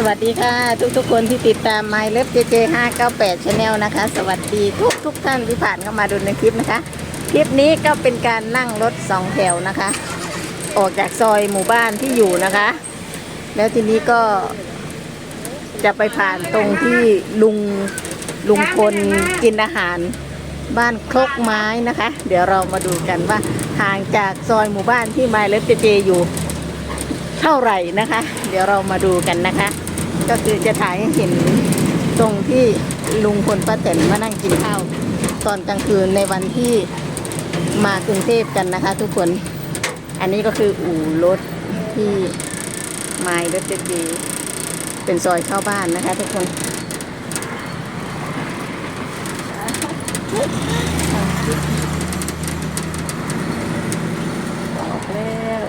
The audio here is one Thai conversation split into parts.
สวัสดีค่ะ ทุกทุกๆคนที่ติดตาม My l e f JJ 598 Channel นะคะ สวัสดีทุกทุกๆท่านที่ผ่านเข้ามาดูในคลิปนะคะ คลิปนี้ก็เป็นการนั่งรถสองแถวนะคะ ออกจากซอยหมู่บ้านที่อยู่นะคะ แล้วทีนี้ก็จะไปผ่านตรงที่ลุงลุงพลกินอาหารบ้านครกไม้นะคะ เดี๋ยวเรามาดูกันว่าห่างจากซอยหมู่บ้านที่ My l e f JJ อยู่เท่าไหร่นะคะ เดี๋ยวเรามาดูกันนะคะ ก็คือจะถ่ายให้เห็นตรงที่ลุงพลป้าแตนมานั่งกินข้าวตอนกลางคืนในวันที่มากรุงเทพกันนะคะ ทุกคน อันนี้ก็คืออู่รถที่ไมล์รถเจดีเป็นซอยเข้าบ้านนะคะ ทุกคนออกแล้ว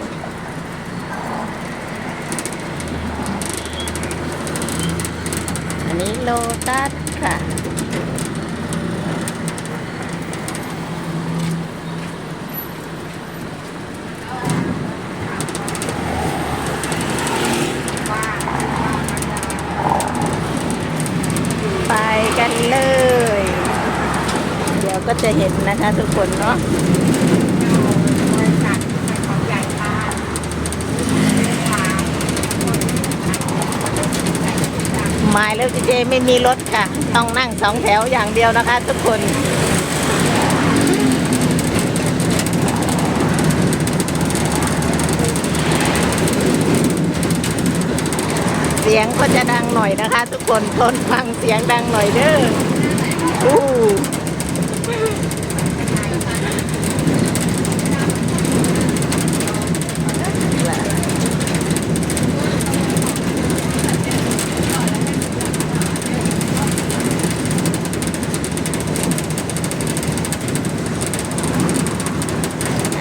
อั นี้โลตัสค่ะ ไปกันเลย เดี๋ยวก็จะเห็นนะคะทุกคนเนาะ หมายแล้วจีเจไม่มีรถค่ะ ต้องนั่งสองแถวอย่างเดียวนะคะ ทุกคนเสียงก็จะดังหน่อยนะคะ ทุกคนทนฟังเสียงดังหน่อยเด้ออู้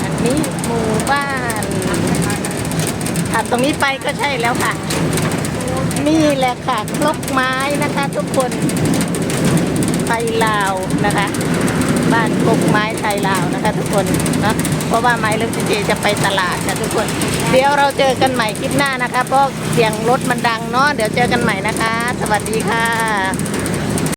อันนี้หมู่บ้าน ถัดตรงนี้ไปก็ใช่แล้วค่ะ นี่แหละค่ะครกไม้นะคะ ทุกคนไทยลาวนะคะ บ้านครกไม้ไทยลาวนะคะ ทุกคนเนะเพราะว่าไม้เริ่มเจจะไปตลาดค่ะทุกคน เดี๋ยวเราเจอกันใหม่คลิปหน้านะคะ เพราะเสียงรถมันดังเนาะเดี๋ยวเจอกันใหม่นะคะ สวัสดีค่ะ